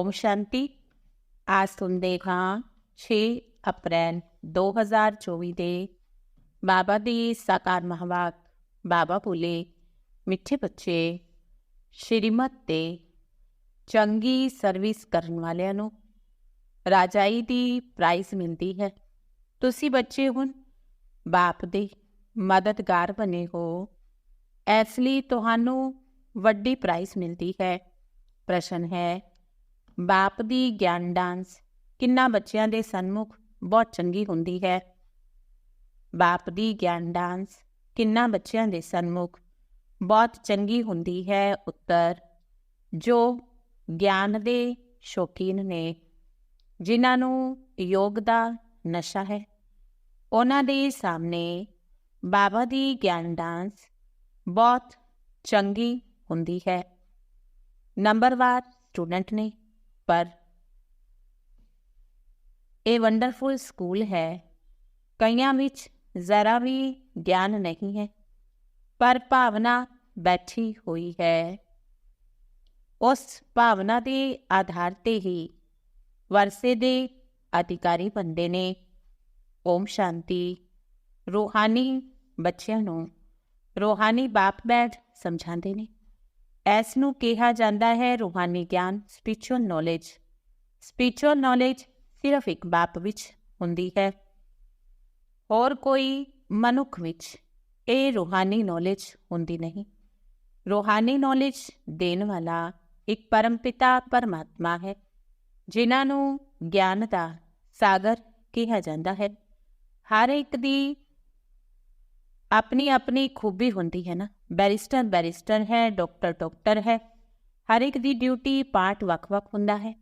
ਓਮ ਸ਼ਾਂਤੀ ਆਜ ਸੁਣਦੇ ਹਾਂ 6 ਅਪ੍ਰੈਲ 2024 ਦੇ ਬਾਬਾ ਦੀ ਸਾਕਾਰ ਮਹਾਵਾਕ ਬਾਬਾ ਭੁੱਲੇ ਮਿੱਠੇ ਬੱਚੇ ਸ਼੍ਰੀਮਤ ਤੇ ਚੰਗੀ ਸਰਵਿਸ ਕਰਨ ਵਾਲਿਆਂ ਨੂੰ ਰਾਜਾਈ ਦੀ ਪ੍ਰਾਈਜ਼ ਮਿਲਦੀ ਹੈ ਤੁਸੀਂ ਬੱਚੇ ਹੁਣ ਬਾਪ ਦੇ ਮਦਦਗਾਰ ਬਣੇ ਹੋ ਇਸ ਲਈ ਤੁਹਾਨੂੰ ਵੱਡੀ ਪ੍ਰਾਈਜ਼ ਮਿਲਦੀ ਹੈ ਪ੍ਰਸ਼ਨ ਹੈ ਬਾਪ ਦੀ ਗਿਆਨ ਡਾਂਸ। ਕਿੰਨਾ ਬੱਚਿਆਂ ਦੇ ਸਨਮੁਖ, ਬਹੁਤ ਚੰਗੀ ਹੁੰਦੀ ਹੈ। ਬਾਪ ਦੀ ਗਿਆਨ ਡਾਂਸ, ਕਿੰਨਾ ਬੱਚਿਆਂ ਦੇ ਸਨਮੁਖ, ਬਹੁਤ ਚੰਗੀ ਹੁੰਦੀ ਹੈ ਉੱਤਰ। ਜੋ ਗਿਆਨ ਦੇ ਸ਼ੌਕੀਨ ਨੇ, ਜਿਨ੍ਹਾਂ ਨੂੰ ਯੋਗ ਦਾ ਨਸ਼ਾ ਹੈ, ਉਹਨਾਂ ਦੇ ਸਾਹਮਣੇ ਬਾਬਾ ਦੀ ਗਿਆਨ ਡਾਂਸ ਬਹੁਤ ਚੰਗੀ ਹੁੰਦੀ ਹੈ। ਨੰਬਰ ਨੰਬਰਵਾਰ ਸਟੂਡੈਂਟ ਨੇ ਪਰ ਇਹ ਵੰਡਰਫੁਲ ਸਕੂਲ ਹੈ। ਕਈਆਂ ਵਿੱਚ ਜ਼ਰਾ ਵੀ ਗਿਆਨ ਨਹੀਂ ਹੈ, ਪਰ ਭਾਵਨਾ ਬੈਠੀ ਹੋਈ ਹੈ। ਉਸ ਭਾਵਨਾ ਦੇ ਆਧਾਰ ਤੇ ਹੀ ਵਰਸੇ ਦੇ ਅਧਿਕਾਰੀ ਬੰਦੇ ਨੇ ਓਮ ਸ਼ਾਂਤੀ, ਰੂਹਾਨੀ ਬੱਚਿਆਂ ਨੂੰ ਰੂਹਾਨੀ ਬਾਪ ਬੈਠ ਸਮਝਾਉਂਦੇ ਨੇ। ਇਸ ਨੂੰ ਕਿਹਾ ਜਾਂਦਾ ਹੈ ਰੂਹਾਨੀ ਗਿਆਨ ਸਪਿਰਚੁਅਲ ਨੌਲੇਜ ਸਪਿਰਚੁਅਲ ਨੌਲੇਜ ਸਿਰਫ ਇੱਕ ਬਾਪ ਵਿੱਚ ਹੁੰਦੀ ਹੈ। ਹੋਰ ਕੋਈ ਮਨੁੱਖ ਵਿੱਚ ਇਹ ਰੂਹਾਨੀ ਨੌਲੇਜ ਹੁੰਦੀ ਨਹੀਂ। ਰੂਹਾਨੀ ਨੌਲੇਜ ਦੇਣ ਵਾਲਾ ਇੱਕ ਪਰਮਪਿਤਾ ਪਰਮਾਤਮਾ ਹੈ, ਜਿਨ੍ਹਾਂ ਨੂੰ ਗਿਆਨ ਦਾ ਸਾਗਰ ਕਿਹਾ ਜਾਂਦਾ ਹੈ। ਹਰ ਇੱਕ ਦੀ ਆਪਣੀ ਆਪਣੀ ਖੂਬੀ ਹੁੰਦੀ ਹੈ ਨਾ ਬੈਰਿਸਟਰ ਬੈਰਿਸਟਰ ਹੈ ਡਾਕਟਰ ਡਾਕਟਰ ਹੈ ਹਰ ਇੱਕ ਦੀ ਡਿਊਟੀ ਪਾਰਟ ਵੱਖ-ਵੱਖ ਹੁੰਦਾ ਹੈ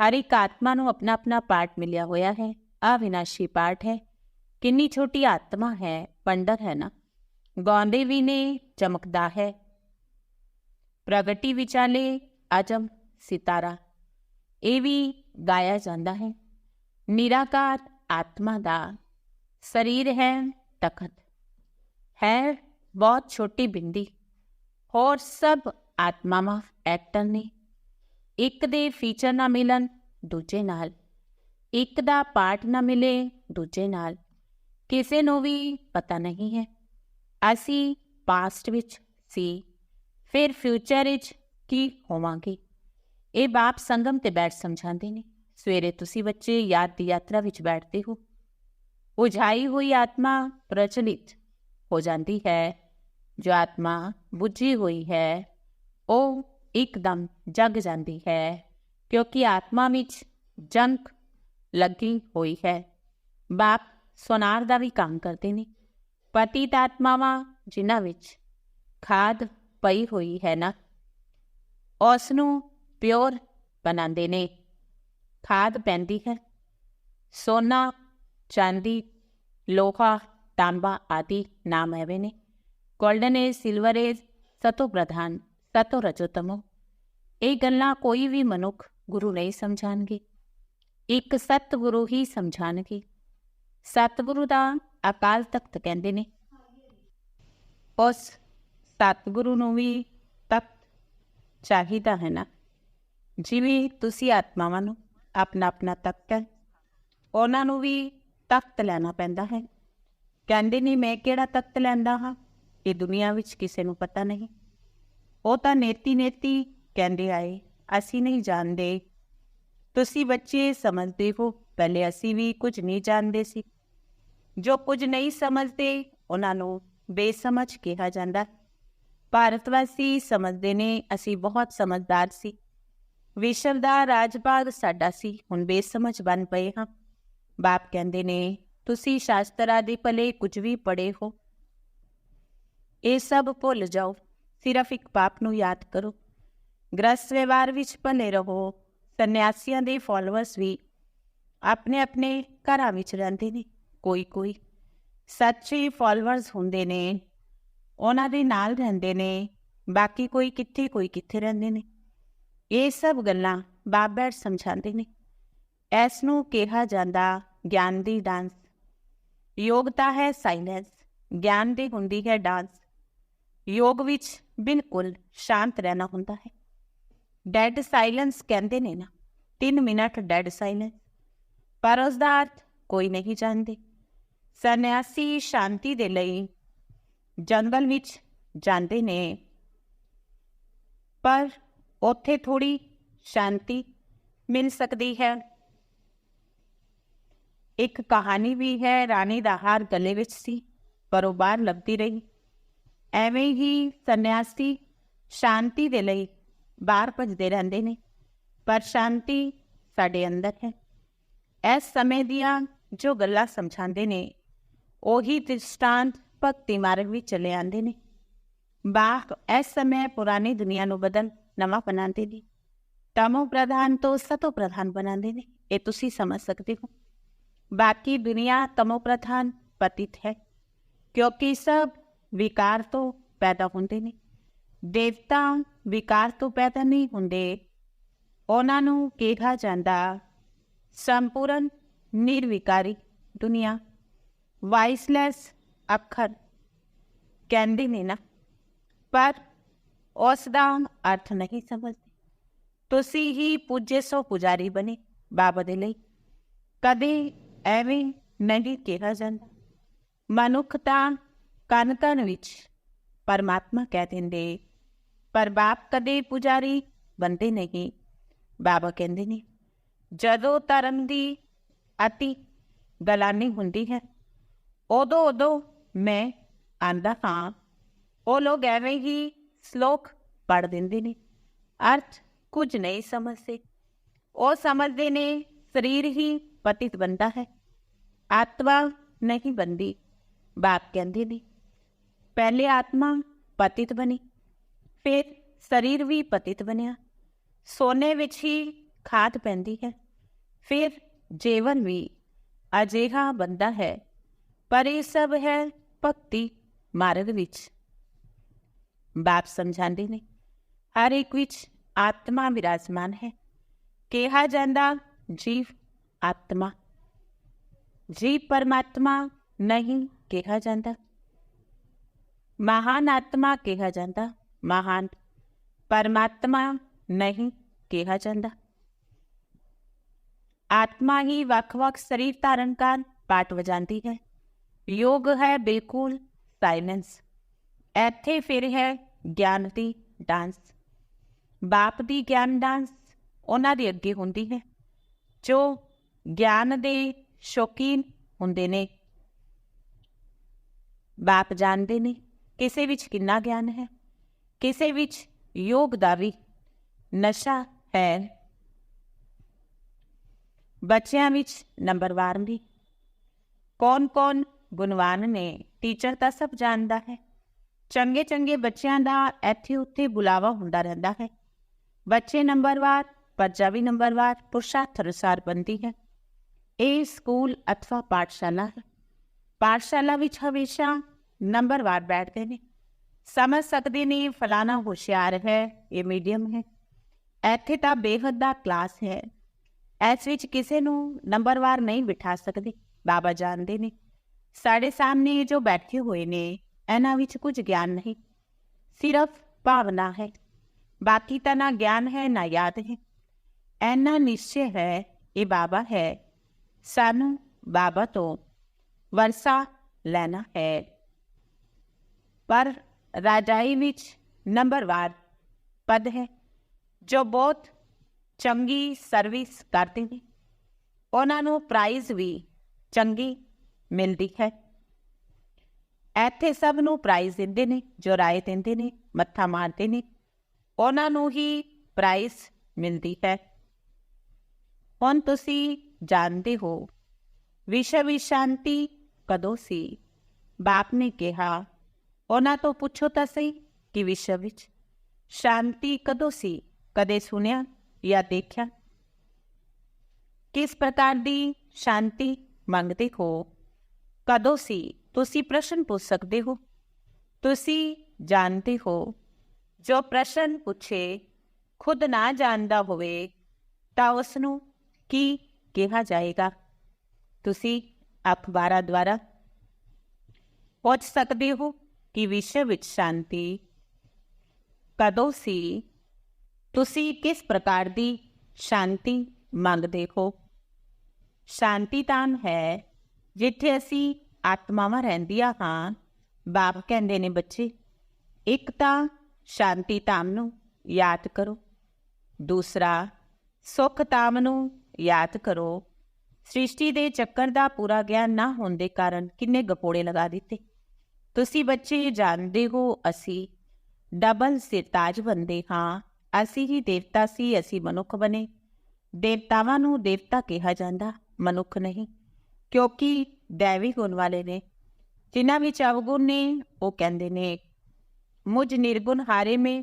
ਹਰ ਇੱਕ ਆਤਮਾ ਨੂੰ ਆਪਣਾ ਆਪਣਾ ਪਾਰਟ ਮਿਲਿਆ ਹੋਇਆ ਹੈ ਅਵਿਨਾਸ਼ੀ ਪਾਰਟ ਹੈ ਕਿੰਨੀ ਛੋਟੀ ਆਤਮਾ ਹੈ ਪੰਡਰ ਹੈ ਨਾ ਗਾਉਂਦੇ ਵੀ ਨੇ ਚਮਕਦਾ ਹੈ ਪ੍ਰਗਟੀ ਵਿਚਾਲੇ ਅਜਮ ਸਿਤਾਰਾ ਇਹ ਵੀ ਗਾਇਆ ਜਾਂਦਾ ਹੈ ਨਿਰਾਕਾਰ ਆਤਮਾ ਦਾ ਸਰੀਰ ਹੈ ਤਖਤ ਹੈ ਬਹੁਤ ਛੋਟੀ ਬਿੰਦੀ ਹੋਰ ਸਭ ਆਤਮਾਵਾਂ ਐਕਟਰ ਨੇ ਇੱਕ ਦੇ ਫੀਚਰ ਨਾ ਮਿਲਣ ਦੂਜੇ ਨਾਲ ਇੱਕ ਦਾ ਪਾਰਟ ਨਾ ਮਿਲੇ ਦੂਜੇ ਨਾਲ ਕਿਸੇ ਨੂੰ ਵੀ ਪਤਾ ਨਹੀਂ ਹੈ ਅਸੀਂ ਪਾਸਟ ਵਿੱਚ ਸੀ ਫਿਰ ਫਿਊਚਰ ਵਿੱਚ ਕੀ ਹੋਵਾਂਗੇ ਇਹ ਬਾਪ ਸੰਗਮ ਤੇ ਬੈਠ ਸਮਝਾਉਂਦੇ ਨੇ ਸਵੇਰੇ ਤੁਸੀਂ ਬੱਚੇ ਯਾਦ ਦੀ ਯਾਤਰਾ ਵਿੱਚ ਬੈਠਦੇ ਹੋ ਉਝਾਈ ਹੋਈ ਆਤਮਾ ਪ੍ਰਚਲਿਤ ਹੋ ਜਾਂਦੀ ਹੈ ਜੋ ਆਤਮਾ ਬੁੱਝੀ ਹੋਈ ਹੈ ਉਹ ਇੱਕਦਮ ਜਗ ਜਾਂਦੀ ਹੈ ਕਿਉਂਕਿ ਆਤਮਾ ਵਿੱਚ ਜੰਕ ਲੱਗੀ ਹੋਈ ਹੈ ਬਾਪ ਸੋਨਾਰ ਦਾ ਵੀ ਕੰਮ ਕਰਦੇ ਨੇ ਪਤਿਤ ਆਤਮਾਵਾਂ ਜਿਨ੍ਹਾਂ ਵਿੱਚ ਖਾਦ ਪਈ ਹੋਈ ਹੈ ਨਾ ਉਸ ਨੂੰ ਪਿਓਰ ਬਣਾਉਂਦੇ ਨੇ ਖਾਦ ਪੈਂਦੀ ਹੈ ਸੋਨਾ ਚਾਂਦੀ ਲੋਹਾ ਤਾਂਬਾ ਆਦਿ ਨਾਮ ਹੈਵੇ ਨੇ 골ਡਨ ਏਜ ਸਿਲਵਰ ਏਜ ਸਤੋ ਪ੍ਰਧਾਨ ਸਤੋ ਰਜੋਤਮੋ ਇਹ ਗੱਲਾਂ ਕੋਈ ਵੀ ਮਨੁੱਖ ਗੁਰੂ ਨਹੀਂ ਸਮਝਾਣਗੇ ਇੱਕ ਸਤਿਗੁਰੂ ਹੀ ਸਮਝਾਣਗੇ ਸਤਿਗੁਰੂ ਦਾ ਅਕਾਲ ਤਖਤ ਕਹਿੰਦੇ ਨੇ ਉਸ ਸਤਿਗੁਰੂ ਨੂੰ ਵੀ ਤਖਤ ਚਾਹੀਦਾ ਹੈ ਨਾ ਜਿਵੇਂ ਤੁਸੀਂ ਆਤਮਾਵਾਂ ਨੂੰ ਆਪਣਾ ਆਪਣਾ ਤਖਤ ਹੈ ਉਹਨਾਂ ਨੂੰ ਵੀ ਤਖਤ ਲੈਣਾ ਪੈਂਦਾ ਹੈ ਕਹਿੰਦੇ ਨੇ ਮੈਂ ਕਿਹੜਾ ਤਖਤ ਲੈਂਦਾ ਹਾਂ? ਇਹ ਦੁਨੀਆ ਵਿੱਚ ਕਿਸੇ ਨੂੰ ਪਤਾ ਨਹੀਂ। ਉਹ ਤਾਂ ਨੇਤੀ ਨੇਤੀ ਕਹਿੰਦੇ ਆਏ, ਅਸੀਂ ਨਹੀਂ ਜਾਣਦੇ। ਤੁਸੀਂ ਬੱਚੇ ਸਮਝਦੇ ਹੋ, ਪਹਿਲੇ ਅਸੀਂ ਵੀ ਕੁਝ ਨਹੀਂ ਜਾਣਦੇ ਸੀ। ਜੋ ਕੁਝ ਨਹੀਂ ਸਮਝਦੇ, ਉਹਨਾਂ ਨੂੰ ਬੇਸਮਝ ਕਿਹਾ ਜਾਂਦਾ ਭਾਰਤ ਵਾਸੀ ਸਮਝਦੇ ਨੇ, ਅਸੀਂ ਬਹੁਤ ਸਮਝਦਾਰ ਸੀ। ਵਿਸ਼ਵ ਦਾ ਰਾਜਪਾਲ ਸਾਡਾ ਸੀ, ਹੁਣ ਬੇਸਮਝ ਬਣ ਪਏ ਹਾਂ। ਬਾਪ ਕਹਿੰਦੇ ਨੇ ਤੁਸੀਂ ਸ਼ਾਸਤਰਾਂ ਦੇ ਭਲੇ ਕੁਝ ਵੀ ਪੜੇ ਹੋ। ਇਹ ਸਭ ਭੁੱਲ ਜਾਓ। ਸਿਰਫ ਇੱਕ ਪਾਪ ਨੂੰ ਯਾਦ ਕਰੋ। ਗ੍ਰਸਤ ਵਿਵਹਾਰ ਵਿੱਚ ਭਲੇ ਰਹੋ। ਸੰਨਿਆਸੀਆਂ ਦੇ ਫਾਲੋਅਰਸ ਵੀ ਆਪਣੇ ਆਪਣੇ ਘਰਾਂ ਵਿੱਚ ਰਹਿੰਦੇ ਨੇ, ਕੋਈ ਕੋਈ। ਸੱਚੇ ਫਾਲੋਅਰਸ ਹੁੰਦੇ ਨੇ। ਉਹਨਾਂ ਦੇ ਨਾਲ ਰਹਿੰਦੇ ਨੇ। ਬਾਕੀ ਕੋਈ ਕਿੱਥੇ ਕੋਈ ਕਿੱਥੇ ਰਹਿੰਦੇ ਨੇ। ਇਹ ਸਭ ਗੱਲਾਂ ਬਾਬਾ ਸਮਝਾਉਂਦੇ ਨੇ। ਇਸ ਨੂੰ ਕਿਹਾ ਜਾਂਦਾ ਗਿਆਨ ਦੀ ਡਾਂਸ। ਯੋਗਤਾ ਹੈ ਸਾਇਲੈਂਸ ਗਿਆਨ ਦੀ ਹੁੰਦੀ ਹੈ ਡਾਂਸ। ਯੋਗ ਵਿੱਚ ਬਿਲਕੁਲ ਸ਼ਾਂਤ ਰਹਿਣਾ ਹੁੰਦਾ ਹੈ। ਡੈਡ ਸਾਇਲੈਂਸ ਕਹਿੰਦੇ ਨੇ ਨਾ 3 ਮਿੰਟ ਡੈਡ ਸਾਇਲੈਂਸ ਪਰ ਉਸ ਦਾ ਅਰਥ ਕੋਈ ਨਹੀਂ ਜਾਣਦੇ। ਸੰਨਿਆਸੀ ਸ਼ਾਂਤੀ ਦੇ ਲਈ ਜੰਗਲ ਵਿੱਚ ਜਾਂਦੇ ਨੇ। ਪਰ ਉੱਥੇ ਥੋੜੀ ਸ਼ਾਂਤੀ ਮਿਲ ਸਕਦੀ ਹੈ। ਇੱਕ ਕਹਾਣੀ ਵੀ ਹੈ, ਰਾਣੀ ਦਾ ਹਾਰ ਗਲੇ ਵਿੱਚ ਸੀ, ਪਰ ਉਹ ਬਾਹਰ ਲੱਭਦੀ ਰਹੀ। ਐਵੇਂ ਹੀ ਸੰਨਿਆਸੀ ਸ਼ਾਂਤੀ ਦੇ ਲਈ ਬਾਹਰ ਭਜਦੇ ਰਹਿੰਦੇ ਨੇ, ਪਰ ਸ਼ਾਂਤੀ ਸਾਡੇ ਅੰਦਰ ਹੈ। ਇਸ ਸਮੇਂ ਦੀਆਂ ਜੋ ਗੱਲਾਂ ਸਮਝਾਉਂਦੇ ਨੇ, ਉਹੀ ਦ੍ਰਿਸ਼ਟਾਂਤ ਭਗਤੀ ਮਾਰਗ ਵਿੱਚ ਚਲੇ ਆਉਂਦੇ ਨੇ। ਬਾਹ ਇਸ ਸਮੇਂ ਪੁਰਾਣੀ ਦੁਨੀਆ ਨੂੰ ਬਦਲ ਨਵਾਂ ਬਣਾਉਂਦੇ ਨੇ। ਤਮੋ ਪ੍ਰਧਾਨ ਤੋਂ ਸਤੋ ਪ੍ਰਧਾਨ ਬਣਾਉਂਦੇ ਨੇ। ਇਹ ਤੁਸੀਂ ਸਮਝ ਸਕਦੇ ਹੋ। ਬਾਕੀ ਦੁਨੀਆ ਤਮੋ ਪ੍ਰਧਾਨ ਪਤਿਤ ਹੈ ਕਿਉਂਕਿ ਸਭ ਵਿਕਾਰ ਤੋਂ ਪੈਦਾ ਹੁੰਦੇ ਨੇ ਦੇਵਤਾ ਵਿਕਾਰ ਤੋਂ ਪੈਦਾ ਨਹੀਂ ਹੁੰਦੇ ਉਹਨਾਂ ਨੂੰ ਕਿਹਾ ਜਾਂਦਾ ਸੰਪੂਰਨ ਨਿਰਵਿਕਾਰੀ ਦੁਨੀਆ ਵਾਇਸਲੈਸ ਅੱਖਰ ਕਹਿੰਦੇ ਨੇ ਨਾ ਪਰ ਉਸ ਦਾ ਅਰਥ ਨਹੀਂ ਸਮਝਦੇ ਤੁਸੀਂ ਹੀ ਪੂਜੇ ਸੋ ਪੁਜਾਰੀ ਬਣੇ ਬਾਬਾ ਦੇ ਲਈ ਕਦੇ ਐਵੇਂ ਨਹੀਂ ਕਿਹਾ ਜਾਂਦਾ। ਮਨੁੱਖ ਤਾਂ ਕਨ ਕਨ ਵਿੱਚ ਪਰਮਾਤਮਾ ਕਹਿ ਦਿੰਦੇ, ਪਰ ਬਾਪ ਕਦੇ ਪੁਜਾਰੀ ਬੰਦੇ ਨਹੀਂ। ਬਾਬਾ ਕਹਿੰਦੇ ਨੇ, ਜਦੋਂ ਧਰਮ ਦੀ ਅਤੀ ਗਲਾਨੀ ਹੁੰਦੀ ਹੈ ਉਦੋਂ ਉਦੋਂ ਮੈਂ ਆਂਦਾ ਹਾਂ। ਉਹ ਲੋਕ ਐਵੇਂ ਹੀ ਸ਼ਲੋਕ ਪੜ ਦਿੰਦੇ ਨੇ। ਅਰਥ ਕੁਝ ਨਹੀਂ ਸਮਝਦੇ। ਉਹ ਸਮਝਦੇ ਨੇ, ਸਰੀਰ ਹੀ ਪਤਿਤ ਬੰਦਾ ਹੈ। ਆਤਮਾ ਨਹੀਂ ਬੰਦੀ, ਬਾਪ ਕਹਿੰਦੇ ਨੇ। ਪਹਿਲੇ ਆਤਮਾ ਪਤਿਤ ਬਣੀ, ਫਿਰ ਸਰੀਰ ਵੀ ਪਤਿਤ ਬਣਿਆ। ਸੋਨੇ ਵਿੱਚ ਹੀ ਖਾਦ ਪੈਂਦੀ ਹੈ, ਫਿਰ ਜੀਵਨ ਵੀ ਅਜਿਹਾ ਬੰਦਾ ਹੈ। ਪਰ ਇਹ ਸਭ ਹੈ ਭਗਤੀ ਮਾਰਗ ਵਿੱਚ। ਬਾਪ ਸਮਝਾਉਂਦੇ ਨੇ, ਹਰ ਇੱਕ ਵਿੱਚ ਆਤਮਾ ਵਿਰਾਜਮਾਨ ਹੈ। ਕਿਹਾ ਜਾਂਦਾ, ਜੀਵ ਆਤਮਾ ਜੀਵ ਪਰਮਾਤਮਾ ਨਹੀਂ ਕਿਹਾ ਜਾਂਦਾ ਮਹਾਨ ਆਤਮਾ ਕਿਹਾ ਜਾਂਦਾ ਮਹਾਨ ਪਰਮਾਤਮਾ ਨਹੀਂ ਕਿਹਾ ਜਾਂਦਾ ਆਤਮਾ ਹੀ ਵੱਖ-ਵੱਖ ਸਰੀਰ ਧਾਰਨ ਕਰ ਪਾਟ ਵਜਾਂਦੀ ਹੈ ਯੋਗ ਹੈ ਬਿਲਕੁਲ ਸਾਇਲੈਂਸ ਇੱਥੇ ਫਿਰ ਹੈ ਗਿਆਨ ਦੀ ਡਾਂਸ ਬਾਪ ਦੀ ਗਿਆਨ ਡਾਂਸ ਉਹਨਾਂ ਦੇ ਅੱਗੇ ਹੁੰਦੀ ਹੈ ਜੋ ਗਿਆਨ ਦੇ ਸ਼ੌਕੀਨ ਹੁੰਦੇ ਨੇ। ਬਾਪ ਜਾਣਦੇ ਨੇ ਕਿਸੇ ਵਿੱਚ ਕਿੰਨਾ ਗਿਆਨ ਹੈ, ਕਿਸੇ ਵਿੱਚ ਯੋਗ ਦਾ ਵੀ ਨਸ਼ਾ ਹੈ। ਬੱਚਿਆਂ ਵਿੱਚ ਨੰਬਰਵਾਰ ਵੀ। ਕੌਣ-ਕੌਣ ਗੁਣਵਾਨ ਨੇ, ਟੀਚਰ ਤਾਂ ਸਭ ਜਾਣਦਾ ਹੈ। ਚੰਗੇ ਚੰਗੇ ਬੱਚਿਆਂ ਦਾ ਇੱਥੇ ਉੱਥੇ ਬੁਲਾਵਾ ਹੁੰਦਾ ਰਹਿੰਦਾ ਹੈ। ਬੱਚੇ ਨੰਬਰਵਾਰ ਪਰਜਾ ਵੀ ਨੰਬਰਵਾਰ ਪੁਰਸ਼ਾਰਥ ਅਨੁਸਾਰ ਬੰਦੀ ਹੈ। ਇਹ ਸਕੂਲ ਅਥਵਾ ਪਾਠਸ਼ਾਲਾ ਹੈ। ਪਾਠਸ਼ਾਲਾ ਵਿੱਚ ਹਮੇਸ਼ਾ ਨੰਬਰਵਾਰ ਬੈਠਦੇ ਨੇ। ਸਮਝ ਸਕਦੇ ਨੇ ਫਲਾਣਾ ਹੁਸ਼ਿਆਰ ਹੈ, ਇਹ ਮੀਡੀਅਮ ਹੈ। ਇੱਥੇ ਤਾਂ ਬੇਹੱਦ ਦਾ ਕਲਾਸ ਹੈ। ਇਸ ਵਿੱਚ ਕਿਸੇ ਨੂੰ ਨੰਬਰਵਾਰ ਨਹੀਂ ਬਿਠਾ ਸਕਦੇ, ਬਾਬਾ ਜਾਣਦੇ ਨੇ। ਸਾਡੇ ਸਾਹਮਣੇ ਜੋ ਬੈਠੇ ਹੋਏ ਨੇ, ਇਹਨਾਂ ਵਿੱਚ ਕੁਝ ਗਿਆਨ ਨਹੀਂ। ਸਿਰਫ ਭਾਵਨਾ ਹੈ। ਬਾਕੀ ਤਾਂ ਨਾ ਗਿਆਨ ਹੈ, ਨਾ ਯਾਦ ਹੈ। ਐਨਾ ਨਿਸ਼ਚੈ ਹੈ, ਇਹ ਬਾਬਾ ਹੈ। ਸਾਨੂੰ ਬਾਬਾ ਤੋਂ ਵਰਸਾ ਲੈਣਾ ਹੈ। ਪਰ ਰਾਜਾਈ ਵਿੱਚ ਨੰਬਰਵਾਰ ਪਦ ਹੈ, ਜੋ ਬਹੁਤ ਚੰਗੀ ਸਰਵਿਸ ਕਰਦੇ ਨੇ ਉਹਨਾਂ ਨੂੰ ਪ੍ਰਾਈਜ਼ ਵੀ ਚੰਗੀ ਮਿਲਦੀ ਹੈ। ਇੱਥੇ ਸਭ ਨੂੰ ਪ੍ਰਾਈਜ਼ ਦਿੰਦੇ ਨੇ, ਜੋ ਰਾਏ ਦਿੰਦੇ ਨੇ, ਮੱਥਾ ਮਾਰਦੇ ਨੇ, ਉਹਨਾਂ ਨੂੰ ਹੀ ਪ੍ਰਾਈਜ਼ ਮਿਲਦੀ ਹੈ। ਹੁਣ ਤੁਸੀਂ ਜਾਣਦੇ ਹੋ। ਵਿਸ਼ਵ ਵਿੱਚ ਸ਼ਾਂਤੀ ਕਦੋਂ ਸੀ? ਬਾਪ ਨੇ ਕਿਹਾ, ਉਹਨਾਂ ਤੋਂ ਪੁੱਛੋ ਤਾਂ ਸਹੀ ਕਿ ਵਿਸ਼ਵ ਵਿੱਚ ਸ਼ਾਂਤੀ ਕਦੋਂ ਸੀ? ਕਦੇ ਸੁਣਿਆ ਜਾਂ ਦੇਖਿਆ? ਕਿਸ ਪ੍ਰਕਾਰ ਦੀ ਸ਼ਾਂਤੀ ਮੰਗਦੇ ਹੋ? ਕਦੋਂ ਸੀ? ਤੁਸੀਂ ਪ੍ਰਸ਼ਨ ਪੁੱਛ ਸਕਦੇ ਹੋ। ਤੁਸੀਂ ਜਾਣਦੇ ਹੋ, ਜੋ ਪ੍ਰਸ਼ਨ ਪੁੱਛੇ ਖੁਦ ਨਾ ਜਾਣਦਾ ਹੋਵੇ ਤਾਂ ਉਸ ਨੂੰ ਕੀ ਕਿਹਾ ਜਾਏਗਾ। ਤੁਸੀਂ ਅਖਬਾਰਾਂ ਦੁਆਰਾ ਪੁੱਛ ਸਕਦੇ ਹੋ ਕਿ ਵਿਸ਼ਵ ਵਿੱਚ ਸ਼ਾਂਤੀ ਕਦੋਂ ਸੀ? ਤੁਸੀਂ ਕਿਸ ਪ੍ਰਕਾਰ ਦੀ ਸ਼ਾਂਤੀ ਮੰਗਦੇ ਹੋ? ਸ਼ਾਂਤੀ ਧਾਮ ਹੈ ਜਿੱਥੇ ਅਸੀਂ ਆਤਮਾਵਾਂ ਰਹਿੰਦੀਆਂ ਹਾਂ। ਬਾਪ ਕਹਿੰਦੇ ਨੇ ਬੱਚੇ, ਇੱਕ ਤਾਂ ਸ਼ਾਂਤੀ ਧਾਮ ਨੂੰ ਯਾਦ ਕਰੋ, ਦੂਸਰਾ ਸੁਖ ਧਾਮ ਨੂੰ ਯਾਦ ਕਰੋ, ਸ੍ਰਿਸ਼ਟੀ ਦੇ ਚੱਕਰ ਦਾ ਪੂਰਾ ਗਿਆਨ ਨਾ ਹੋਣ ਦੇ ਕਾਰਨ ਕਿੰਨੇ ਗਪੋੜੇ ਲਗਾ ਦਿੱਤੇ। ਤੁਸੀਂ ਬੱਚੇ ਜਾਣਦੇ ਹੋ, ਅਸੀਂ ਡਬਲ ਸਿਰਤਾਜ ਬੰਦੇ ਹਾਂ, ਅਸੀਂ ਹੀ ਦੇਵਤਾ ਸੀ, ਅਸੀਂ ਮਨੁੱਖ ਬਣੇ। ਦੇਵਤਾਵਾਂ ਨੂੰ ਦੇਵਤਾ ਕਿਹਾ ਜਾਂਦਾ, ਮਨੁੱਖ ਨਹੀਂ, ਕਿਉਂਕਿ ਦੇਵੀ ਗੁਣ ਵਾਲੇ ਨੇ, ਜਿਨ੍ਹਾਂ ਵਿੱਚ ਅਵਗੁਣ ਨੇ, ਉਹ ਕਹਿੰਦੇ ਨੇ, ਮੁਝ ਨਿਰਗੁਣ ਹਾਰੇ ਮੇ,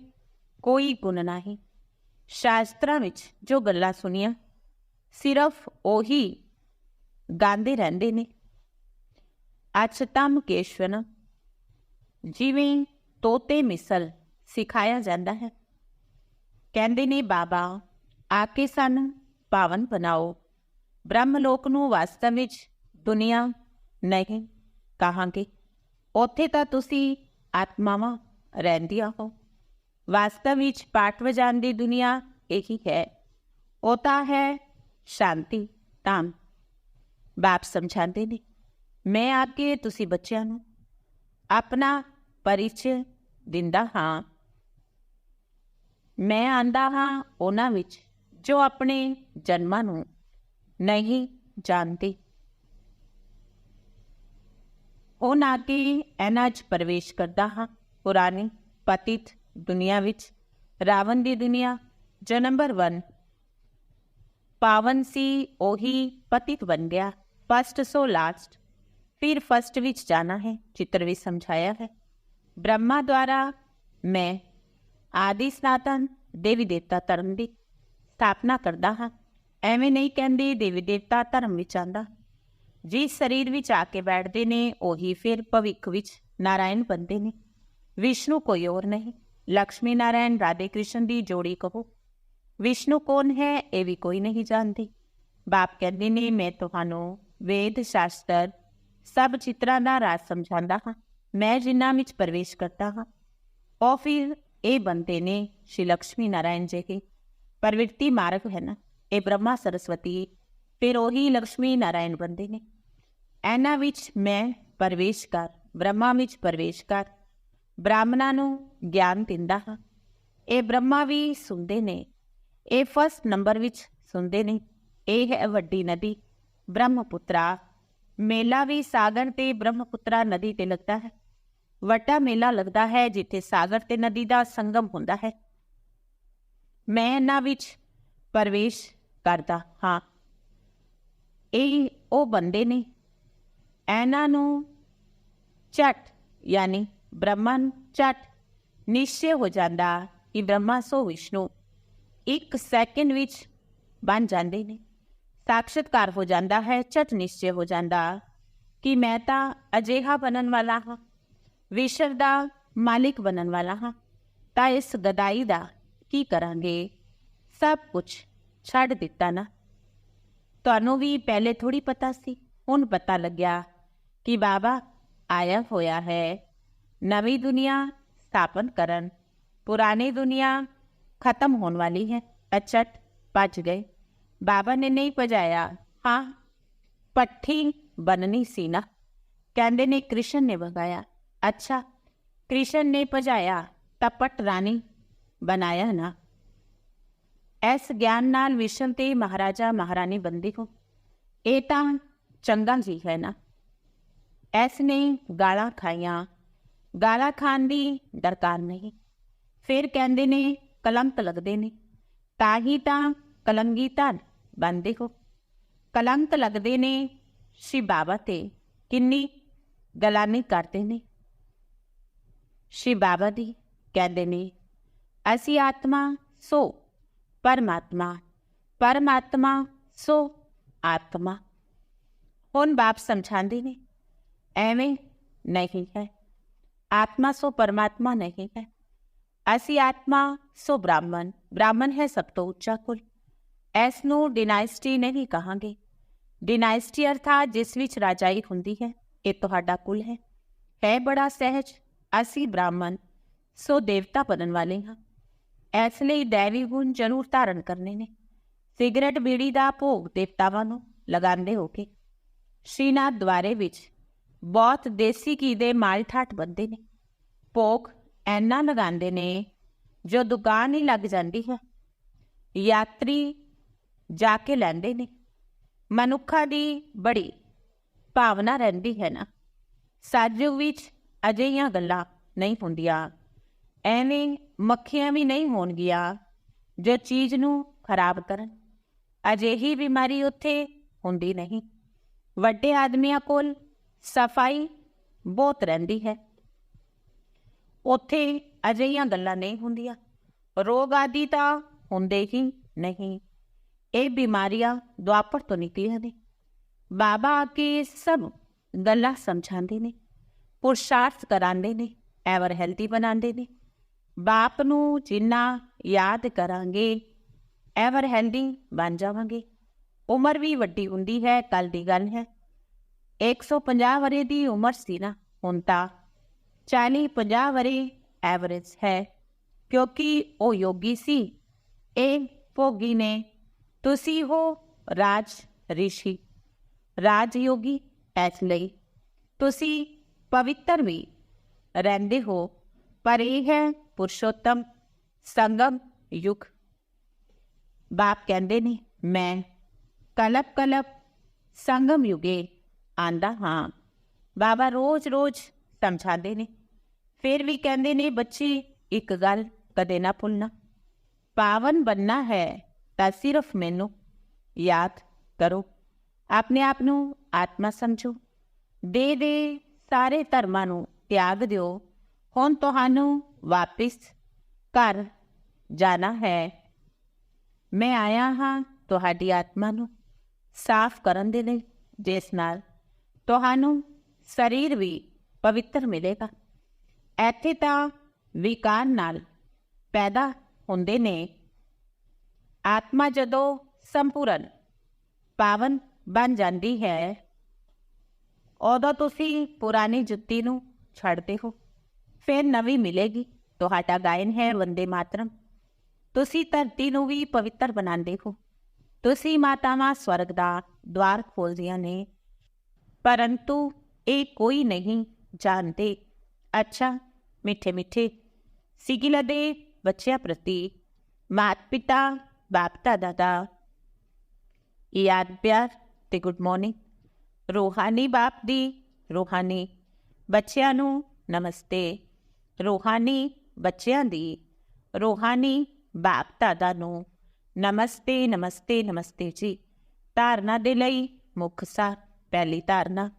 ਕੋਈ ਗੁਣ ਨਹੀਂ। ਸ਼ਾਸਤਰਾਂ ਵਿੱਚ ਜੋ ਗੱਲਾਂ ਸੁਣੀਆਂ ਸਿਰਫ ਉਹੀ ਗਾਉਂਦੇ ਰਹਿੰਦੇ ਨੇ। ਅਚਤਮ ਕੇਸ਼ਵਨ, ਜਿਵੇਂ ਤੋਤੇ ਮਿਸਲ ਸਿਖਾਇਆ ਜਾਂਦਾ ਹੈ। ਕਹਿੰਦੇ ਨੇ, ਬਾਬਾ ਆ ਕੇ ਸਾਨੂੰ ਪਾਵਨ ਬਣਾਓ। ਬ੍ਰਹਮ ਲੋਕ ਨੂੰ ਵਾਸਤਵ ਵਿੱਚ ਦੁਨੀਆ ਨਹੀਂ ਕਹਾਂਗੇ। ਉੱਥੇ ਤਾਂ ਤੁਸੀਂ ਆਤਮਾਵਾਂ ਰਹਿੰਦੀਆਂ ਹੋ। ਵਾਸਤਵ ਵਿੱਚ ਪਾਠ ਵਜਾਨ ਦੀ ਦੁਨੀਆ ਇਹੀ ਹੈ। ਉਹ ਤਾਂ ਹੈ ਸ਼ਾਂਤੀ, ਧਾਮ। ਬਾਪ ਸਮਝਾਉਂਦੇ ਨੇ, ਮੈਂ ਆ ਕੇ ਤੁਸੀਂ ਬੱਚਿਆਂ ਨੂੰ ਆਪਣਾ ਪਰਿਚੈ ਦਿੰਦਾ ਹਾਂ। ਮੈਂ ਆਂਦਾ ਹਾਂ ਉਹਨਾਂ ਵਿੱਚ ਜੋ ਆਪਣੇ ਜਨਮਾਂ ਨੂੰ ਨਹੀਂ ਜਾਣਦੇ। ਉਹ ਨਾ ਕਿ ਇਹਨਾਂ 'ਚ ਪ੍ਰਵੇਸ਼ ਕਰਦਾ ਹਾਂ। ਪੁਰਾਣੀ ਪਤਿਤ ਦੁਨੀਆ ਵਿੱਚ ਰਾਵਣ ਦੀ ਦੁਨੀਆ ਜੋ ਨੰਬਰ 1 ਪਾਵਨ ਸੀ, ਉਹੀ ਪਤਿਤ ਬਣ ਗਿਆ। First so last. ਫਿਰ ਫਸਟ ਵਿੱਚ ਜਾਣਾ ਹੈ, ਚਿੱਤਰ ਵਿੱਚ ਸਮਝਾਇਆ ਹੈ। ਬ੍ਰਹਮਾ ਦੁਆਰਾ ਮੈਂ ਆਦਿ ਸਨਾਤਨ ਦੇਵੀ ਦੇਵਤਾ ਧਰਮ ਦੀ ਸਥਾਪਨਾ ਕਰਦਾ ਹਾਂ। ਐਵੇਂ ਨਹੀਂ ਕਹਿੰਦੇ ਦੇਵੀ ਦੇਵਤਾ ਧਰਮ ਵਿੱਚ ਆਂਦਾ ਜਿਸ ਸਰੀਰ ਵਿੱਚ ਆ ਕੇ ਬੈਠਦੇ ਨੇ, ਉਹੀ ਫਿਰ ਭਵਿੱਖ ਵਿੱਚ ਨਾਰਾਇਣ ਬੰਦੇ ਨੇ। ਵਿਸ਼ਨੂੰ ਕੋਈ ਹੋਰ ਨਹੀਂ। ਲక్ష్ਮੀ ਨਾਰਾਇਣ, ਰਾਧੇ ਕ੍ਰਿਸ਼ਨ ਦੀ ਜੋੜੀ ਕਹੋ। ਵਿਸ਼ਨੂੰ ਕੌਣ ਹੈ? ਇਹ ਵੀ ਕੋਈ ਨਹੀਂ ਜਾਣਦੀ। ਬਾਪ ਕਹਿੰਦੇ ਨੇ ਮੈਂ ਤੁਹਾਨੂੰ ਵੇਦ, ਸ਼ਾਸਤਰ ਸਭ ਚਿਤਰਾਂ ਦਾ ਰਾਜ ਸਮਝਾਉਂਦਾ ਹਾਂ। ਮੈਂ ਜਿਨ੍ਹਾਂ ਵਿੱਚ ਪ੍ਰਵੇਸ਼ ਕਰਦਾ ਹਾਂ। ਔਰ ਫਿਰ ਇਹ ਬੰਦੇ ਨੇ ਸ਼੍ਰੀ ਲక్ష్ਮੀ ਨਾਰਾਇਣ ਜੀ ਕੀ ਪ੍ਰਵਿਰਤੀ ਮਾਰਗ ਹੈ ਨਾ, ਇਹ ਬ੍ਰਹਮਾ ਸਰਸਵਤੀ, ਫਿਰ ਉਹੀ ਲక్ష్ਮੀ ਨਾਰਾਇਣ ਬੰਦੇ ਨੇ। ਇਹਨਾਂ ਵਿੱਚ ਮੈਂ ਪ੍ਰਵੇਸ਼ ਕਰ, ਬ੍ਰਹਮਾ ਵਿੱਚ ਪ੍ਰਵੇਸ਼ ਕਰ, ਬ੍ਰਾਹਮਣਾਂ ਨੂੰ ਗਿਆਨ ਦਿੰਦਾ ਹਾਂ। ਇਹ ਬ੍ਰਹਮਾ ਵੀ ਸੁਣਦੇ ਨੇ ਇਹ ਫਸਟ ਨੰਬਰ ਵਿੱਚ ਸੁਣਦੇ ਨੇ, ਇਹ ਹੈ ਵੱਡੀ ਨਦੀ, ਬ੍ਰਹਮਪੁੱਤਰਾ। ਮੇਲਾ ਵੀ ਸਾਗਰ ਤੇ ਬ੍ਰਹਮਪੁੱਤਰਾ ਨਦੀ ਤੇ ਲੱਗਦਾ ਹੈ। ਵੱਡਾ ਮੇਲਾ ਲੱਗਦਾ ਹੈ ਜਿੱਥੇ ਸਾਗਰ ਤੇ ਨਦੀ ਦਾ ਸੰਗਮ ਹੁੰਦਾ ਹੈ। ਮੈਂ ਇਹਨਾਂ ਵਿੱਚ ਪ੍ਰਵੇਸ਼ ਕਰਦਾ ਹਾਂ। ਇਹ ਉਹ ਬੰਦੇ ਨੇ, ਇਹਨਾਂ ਨੂੰ ਚਟ ਯਾਨੀ ਬ੍ਰਹਮਨ ਚਟ ਨਿਸ਼ਚੈ ਹੋ ਜਾਂਦਾ ਕਿ ਬ੍ਰਹਮਾ ਸੋ ਵਿਸ਼ਨੂੰ ਇੱਕ ਸੈਕਿੰਡ ਵਿੱਚ ਬਣ ਜਾਂਦੇ ਨੇ। ਸਾਖਸ਼ਾਤਕਾਰ ਹੋ ਜਾਂਦਾ ਹੈ ਚਟ ਨਿਸ਼ਚੈ ਹੋ ਜਾਂਦਾ ਕਿ ਮੈਂ ਤਾਂ ਅਜੇਹਾ ਬਣਨ ਵਾਲਾ ਹਾਂ, ਵਿਸ਼ਵ ਦਾ ਮਾਲਿਕ ਬਣਨ ਵਾਲਾ ਹਾਂ, ਤਾਂ ਇਸ ਗਦਾਈ ਦਾ ਕੀ ਕਰਾਂਗੇ? ਸਭ ਕੁਝ ਛੱਡ ਦਿੱਤਾ ਨਾ। ਤੁਹਾਨੂੰ ਵੀ ਪਹਿਲੇ ਥੋੜੀ ਪਤਾ ਸੀ, ਹੁਣ ਪਤਾ ਲੱਗਿਆ ਕਿ ਬਾਬਾ ਆਇਆ ਹੋਇਆ ਹੈ। ਨਵੀਂ ਦੁਨੀਆ ਸਥਾਪਨ ਕਰਨ, ਪੁਰਾਣੀ ਦੁਨੀਆ ਖਤਮ ਹੋਣ ਵਾਲੀ ਹੈ। ਅਚਟ ਭੱਜ ਗਏ। ਬਾਬਾ ਨੇ ਨਹੀਂ ਭਜਾਇਆ ਹਾਂ, ਪੱਠੀ ਬਨਨੀ ਸੀ ਨਾ। ਕਹਿੰਦੇ ਨੇ ਕ੍ਰਿਸ਼ਨ ਨੇ ਭਗਾਇਆ ਅੱਛਾ, ਕ੍ਰਿਸ਼ਨ ਨੇ ਭਜਾਇਆ ਤਾਂ ਪਟ ਰਾਣੀ ਬਣਾਇਆ ਨਾ। ਇਸ ਗਿਆਨ ਨਾਲ ਵਿਸ਼ਨ ਤੇ ਮਹਾਰਾਜਾ ਮਹਾਰਾਣੀ ਬੰਦੀ ਹੋ। ਇਹ ਤਾਂ ਚੰਗਾ ਜੀ ਹੈ ਨਾ। ਐਸ ਨੇ ਗਾਲਾਂ ਖਾਈਆਂ। ਗਾਲਾਂ ਖਾਣ ਦੀ ਦਰਕਾਰ ਨਹੀਂ। ਫਿਰ ਕਹਿੰਦੇ ਨੇ ਕਲੰਕ ਲੱਗਦੇ ਨੇ। ਤਾਂ ਹੀ ਤਾਂ ਕਲੰਗੀ ਤਾਂ ਬੰਦੇ ਹੋ। ਕਲੰਕ ਲੱਗਦੇ ਨੇ ਸ਼੍ਰੀ ਬਾਬਾ ਤੇ, ਕਿੰਨੀ ਗਲਾਨੀ ਕਰਦੇ ਨੇ। ਸ਼੍ਰੀ ਬਾਬਾ ਦੀ ਕਹਿੰਦੇ ਨੇ, ਅਸੀਂ ਆਤਮਾ ਸੋ, ਪਰਮਾਤਮਾ ਪਰਮਾਤਮਾ ਸੋ, ਆਤਮਾ। ਹੁਣ ਬਾਪ ਸਮਝਾਉਂਦੇ ਨੇ, ਐਵੇਂ ਨਹੀਂ ਹੈ। ਆਤਮਾ ਸੋ, ਪਰਮਾਤਮਾ ਨਹੀਂ ਹੈ। ਅਸੀਂ ਆਤਮਾ ਸੋ ਬ੍ਰਾਹਮਣ ਬ੍ਰਾਹਮਣ ਹੈ ਸਭ ਤੋਂ ਉੱਚਾ ਕੁਲ ਇਸ ਨੂੰ ਡਿਨਾਇਸਟੀ ਨਹੀਂ ਕਹਾਂਗੇ ਡਿਨਾਇਸਟੀ ਅਰਥਾਤ ਜਿਸ ਵਿੱਚ ਰਾਜਾਈ ਹੁੰਦੀ ਹੈ ਇਹ ਤੁਹਾਡਾ ਕੁਲ ਹੈ ਹੈ ਬੜਾ ਸਹਿਜ ਅਸੀਂ ਬ੍ਰਾਹਮਣ ਸੋ ਦੇਵਤਾ ਬਣਨ ਵਾਲੇ ਹਾਂ ਇਸ ਲਈ ਦੇਵੀ ਗੁਣ ਜ਼ਰੂਰ ਧਾਰਨ ਕਰਨੇ ਨੇ ਸਿਗਰਟ ਬੀੜੀ ਦਾ ਭੋਗ ਦੇਵਤਾਵਾਂ ਨੂੰ ਲਗਾਉਂਦੇ ਹੋ ਕੇ ਸ਼੍ਰੀਨਾਥ ਦੁਆਰੇ ਵਿੱਚ ਬਹੁਤ ਦੇਸੀ ਘੀ ਦੇ ਮਾਲ ਠਾਠ ਬੰਦੇ ਨੇ ਭੋਗ ਐਨਾ ਲਗਾਉਂਦੇ ਨੇ ਜੋ ਦੁਕਾਨ ਹੀ ਲੱਗ ਜਾਂਦੀ ਹੈ। ਯਾਤਰੀ ਜਾ ਕੇ ਲੈਂਦੇ ਨੇ। ਮਨੁੱਖਾਂ ਦੀ ਬੜੀ ਭਾਵਨਾ ਰਹਿੰਦੀ ਹੈ ਨਾ। ਸਾਜੂ ਵਿੱਚ ਅਜਿਹੀਆਂ ਗੱਲਾਂ ਨਹੀਂ ਹੁੰਦੀਆਂ। ਐਵੇਂ ਮੱਖੀਆਂ ਵੀ ਨਹੀਂ ਹੋਣਗੀਆਂ ਜੋ ਚੀਜ਼ ਨੂੰ ਖਰਾਬ ਕਰਨ। ਅਜਿਹੀ ਬਿਮਾਰੀ ਉੱਥੇ ਹੁੰਦੀ ਨਹੀਂ। ਵੱਡੇ ਆਦਮੀਆਂ ਕੋਲ ਸਫ਼ਾਈ ਬਹੁਤ ਰਹਿੰਦੀ ਹੈ। ਉੱਥੇ ਅਜਿਹੀਆਂ ਗੱਲਾਂ ਨਹੀਂ ਹੁੰਦੀਆਂ। ਰੋਗ ਆਦਿ ਤਾਂ ਹੁੰਦੇ ਹੀ ਨਹੀਂ। ਇਹ ਬਿਮਾਰੀਆਂ ਦੁਆਪਰ ਤੋਂ ਨਿਕਲੀਆਂ ਨੇ। ਬਾਬਾ ਆ ਕੇ ਸਭ ਗੱਲਾਂ ਸਮਝਾਉਂਦੇ ਨੇ, ਪੁਰਸ਼ਾਰਥ ਕਰਾਉਂਦੇ ਨੇ, ਐਵਰ ਹੈਲਦੀ ਬਣਾਉਂਦੇ ਨੇ। ਬਾਪ ਨੂੰ ਜਿੰਨਾ ਯਾਦ ਕਰਾਂਗੇ, ਐਵਰ ਹੈਲਦੀ ਬਣ ਜਾਵਾਂਗੇ। ਉਮਰ ਵੀ ਵੱਡੀ ਹੁੰਦੀ ਹੈ ਕੱਲ ਦੀ ਗੱਲ ਹੈ। 150 ਵਰੇ ਦੀ ਉਮਰ ਸੀ ਨਾ, ਹੁਣ ਤਾਂ 40 50 ਵਰੇ ਐਵਰੇਜ ਹੈ ਕਿਉਂਕਿ ਉਹ ਯੋਗੀ ਸੀ ਇਹ ਭੋਗੀ ਨੇ ਤੁਸੀਂ ਹੋ ਰਾਜ ਰਿਸ਼ੀ ਰਾਜ ਯੋਗੀ ਐਸ ਲਈ ਤੁਸੀਂ ਪਵਿੱਤਰ ਵੀ ਰਹਿੰਦੇ ਹੋ ਪਰ ਇਹ ਹੈ ਪੁਰਸ਼ੋਤਮ ਸੰਗਮ ਯੁਗ ਬਾਪ ਕਹਿੰਦੇ ਨੇ ਮੈਂ ਕਲਪ ਕਲਪ ਸੰਗਮ ਯੁਗੇ ਆਂਦਾ ਹਾਂ ਬਾਬਾ ਰੋਜ਼-ਰੋਜ਼ ਸਮਝਾਉਂਦੇ ਨੇ ਫਿਰ ਵੀ ਕਹਿੰਦੇ ਨੇ, ਬੱਚੇ, ਇੱਕ ਗੱਲ ਕਦੇ ਨਾ ਭੁੱਲਣਾ। ਪਾਵਨ ਬੰਨਾ ਹੈ ਤਾਂ ਸਿਰਫ ਮੈਨੂੰ ਯਾਦ ਕਰੋ। ਆਪਣੇ ਆਪ ਨੂੰ ਆਤਮਾ ਸਮਝੋ। ਦੇ ਦੇ ਸਾਰੇ ਧਰਮਾਂ ਨੂੰ ਤਿਆਗ ਦਿਓ। ਹੁਣ ਤੁਹਾਨੂੰ ਵਾਪਿਸ ਘਰ ਜਾਣਾ ਹੈ। ਮੈਂ ਆਇਆ ਹਾਂ ਤੁਹਾਡੀ ਆਤਮਾ ਨੂੰ ਸਾਫ਼ ਕਰਨ ਦੇ ਲਈ। ਜਿਸ ਨਾਲ ਤੁਹਾਨੂੰ ਸਰੀਰ ਵੀ ਪਵਿੱਤਰ ਮਿਲੇਗਾ। ਇੱਥੇ ਤਾਂ ਵਿਕਾਰ ਨਾਲ ਪੈਦਾ ਹੁੰਦੇ ਨੇ। ਆਤਮਾ ਜਦੋਂ ਸੰਪੂਰਨ ਪਾਵਨ ਬਣ ਜਾਂਦੀ ਹੈ, ਉਦੋਂ ਤੁਸੀਂ ਪੁਰਾਣੀ ਜੁੱਤੀ ਨੂੰ ਛੱਡਦੇ ਹੋ। ਫਿਰ ਨਵੀਂ ਮਿਲੇਗੀ। ਤੁਹਾਡਾ ਗਾਇਨ ਹੈ, ਵੰਦੇ ਮਾਤਰਮ। ਤੁਸੀਂ ਧਰਤੀ ਨੂੰ ਵੀ ਪਵਿੱਤਰ ਬਣਾਉਂਦੇ ਹੋ। ਤੁਸੀਂ ਮਾਤਾਵਾਂ ਸਵਰਗ ਦਾ ਦਵਾਰ ਖੋਲਦੀਆਂ ਨੇ। ਪਰੰਤੂ ਇਹ ਕੋਈ ਨਹੀਂ ਜਾਣਦੇ। ਅੱਛਾ ਮਿੱਠੇ ਮਿੱਠੇ ਸਿਗਿਲਾ ਦੇ ਬੱਚਿਆਂ ਪ੍ਰਤੀ ਮਾਤ ਪਿਤਾ, ਬਾਪ ਦਾਦਾ ਯਾਦ ਪਿਆਰ ਤੇ ਗੁੱਡ ਮਾਰਨਿੰਗ। ਰੋਹਾਨੀ ਬਾਪ ਦੀ ਰੋਹਾਨੀ ਬੱਚਿਆਂ ਨੂੰ ਨਮਸਤੇ। ਰੋਹਾਨੀ ਬੱਚਿਆਂ ਦੀ ਰੋਹਾਨੀ ਬਾਪ ਦਾਦਾ ਨੂੰ ਨਮਸਤੇ ਨਮਸਤੇ ਨਮਸਤੇ ਜੀ। ਧਾਰਨਾ ਦੇ ਲਈ ਮੁੱਖ ਸਾਰ, ਪਹਿਲੀ ਧਾਰਨਾ।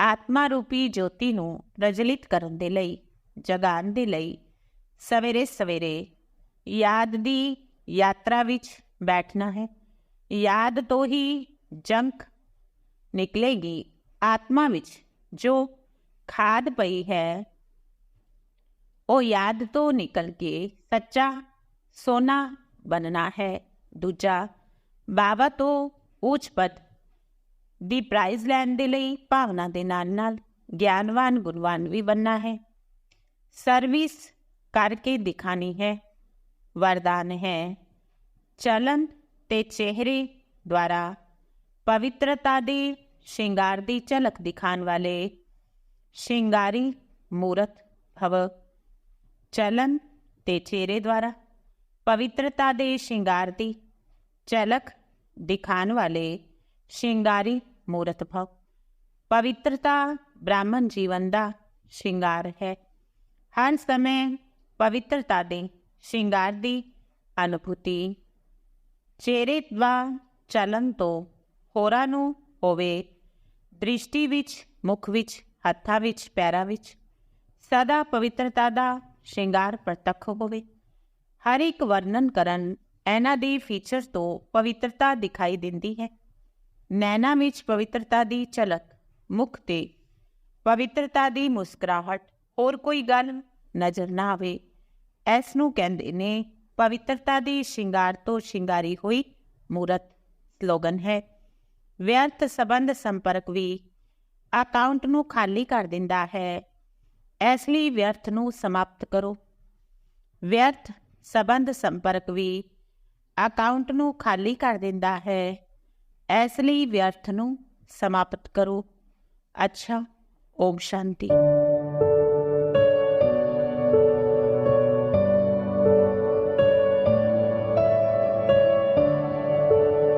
ਆਤਮਾ ਰੂਪੀ ਜੋਤੀ ਨੂੰ ਪ੍ਰਜਵਲਿਤ ਕਰਨ ਦੇ ਲਈ ਜਗਾਉਣ ਦੇ ਲਈ ਸਵੇਰੇ ਸਵੇਰੇ ਯਾਦ ਦੀ ਯਾਤਰਾ ਵਿੱਚ ਬੈਠਣਾ ਹੈ। ਯਾਦ ਤੋਂ ਹੀ ਜੰਕ ਨਿਕਲੇਗੀ ਆਤਮਾ ਵਿੱਚ ਜੋ ਖਾਦ ਪਈ ਹੈ। ਉਹ ਯਾਦ ਤੋਂ ਨਿਕਲ ਕੇ ਸੱਚਾ ਸੋਨਾ ਬਣਨਾ ਹੈ। ਦੂਜਾ ਬਾਬਾ ਤੋਂ ਉੱਚ ਪਦ ਦੀ ਪ੍ਰਾਈਜ਼ ਲੈਣ ਦੇ ਲਈ ਭਾਵਨਾ ਦੇ ਨਾਲ ਨਾਲ ਗਿਆਨਵਾਨ ਗੁਣਵਾਨ ਵੀ ਬਣਨਾ ਹੈ। ਸਰਵਿਸ ਕਰਕੇ ਦਿਖਾਣੀ ਹੈ ਵਰਦਾਨ ਹੈ ਚਲਨ ਤੇ ਚਿਹਰੇ ਦੁਆਰਾ ਪਵਿੱਤਰਤਾ ਦੇ ਸ਼ਿੰਗਾਰ ਦੀ ਝਲਕ ਦਿਖਾਣ ਵਾਲੇ ਸ਼ਿੰਗਾਰੀ ਮੂਰਤ ਭਵ ਚਲਨ ਤੇ ਚਿਹਰੇ ਦੁਆਰਾ ਪਵਿੱਤਰਤਾ ਦੇ ਸ਼ਿੰਗਾਰ ਦੀ ਝਲਕ ਦਿਖਾਣ ਵਾਲੇ ਸ਼ਿੰਗਾਰੀ ਮੂਰਤ ਭਵ ਪਵਿੱਤਰਤਾ ਬ੍ਰਾਹਮਣ ਜੀਵਨ ਦਾ ਸ਼ਿੰਗਾਰ ਹੈ ਹਰ ਸਮੇਂ ਪਵਿੱਤਰਤਾ ਦੇ ਸ਼ਿੰਗਾਰ ਦੀ ਅਨੁਭੂਤੀ। ਚਿਹਰੇ ਦਾ ਚਲਨ ਤੋਂ ਹੋਰਾਂ ਨੂੰ ਹੋਵੇ, ਦ੍ਰਿਸ਼ਟੀ ਵਿੱਚ, ਮੁਖ ਵਿੱਚ, ਹੱਥਾਂ ਵਿੱਚ, ਪੈਰਾਂ ਵਿੱਚ ਸਦਾ ਪਵਿੱਤਰਤਾ ਦਾ ਸ਼ਿੰਗਾਰ ਪ੍ਰਤੱਖ ਹੋਵੇ। ਹਰ ਇੱਕ ਵਰਣਨ ਕਰਨ ਇਹਨਾਂ ਦੀ ਫੀਚਰਸ ਤੋਂ ਪਵਿੱਤਰਤਾ ਦਿਖਾਈ ਦਿੰਦੀ ਹੈ। ਨੈਣਾ ਵਿੱਚ ਪਵਿੱਤਰਤਾ ਦੀ ਝਲਕ, ਮੁਖ ਤੇ ਪਵਿੱਤਰਤਾ ਦੀ ਮੁਸਕਰਾਹਟ ਹੋਰ ਕੋਈ ਗੱਲ ਨਜ਼ਰ ਨਾ ਆਵੇ। ਇਸ ਨੂੰ ਕਹਿੰਦੇ ਨੇ, ਪਵਿੱਤਰਤਾ ਦੀ ਸ਼ਿੰਗਾਰ ਤੋਂ ਸ਼ਿੰਗਾਰੀ ਹੋਈ ਮੂਰਤ। ਸਲੋਗਨ ਹੈ, ਵਿਅਰਥ ਸੰਬੰਧ ਸੰਪਰਕ ਵੀ ਅਕਾਊਂਟ ਨੂੰ ਖਾਲੀ ਕਰ ਦਿੰਦਾ ਹੈ। ਇਸ ਲਈ ਵਿਅਰਥ ਨੂੰ ਸਮਾਪਤ ਕਰੋ। ਵਿਅਰਥ ਸੰਬੰਧ ਸੰਪਰਕ ਵੀ ਅਕਾਊਂਟ ਨੂੰ ਖਾਲੀ ਕਰ ਦਿੰਦਾ ਹੈ। ਇਸ ਲਈ ਵਿਅਰਥ ਨੂੰ ਸਮਾਪਤ ਕਰੋ। ਅੱਛਾ, ਓਮ ਸ਼ਾਂਤੀ।